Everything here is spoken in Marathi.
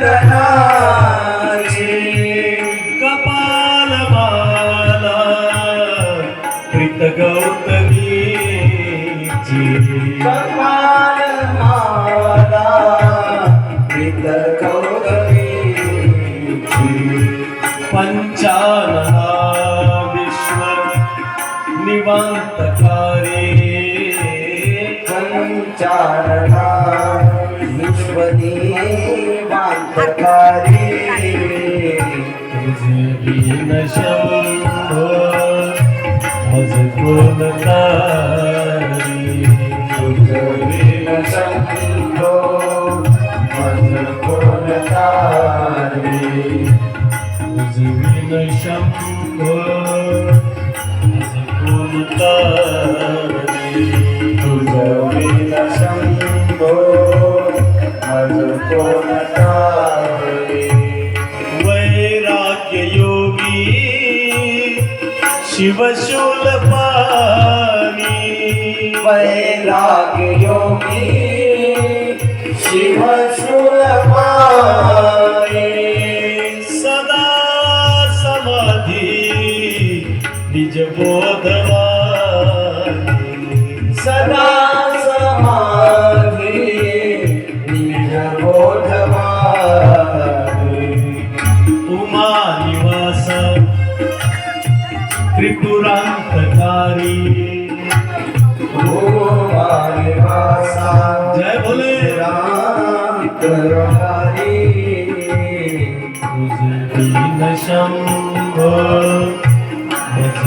वंदनाचे कपाल माला प्रीत गौतमीची. कपाल माला प्रीत गौतमीची. पंचानहा विश्व निवांतकारी. पंचानहा पंचारणा विश्वदेवांतकारी तुझे बिन शंभो मज कोण तारी तुझविन शंभो. मन तुझे बिन मन कोण तारी वैराग्य योगी शिवशूल पाणी। वैराग्य योगी शिव शूलपाणी सदा समाधी निज ত্রিপুরান্তকারী জয় বলে। রাম শম্ভ মুঝ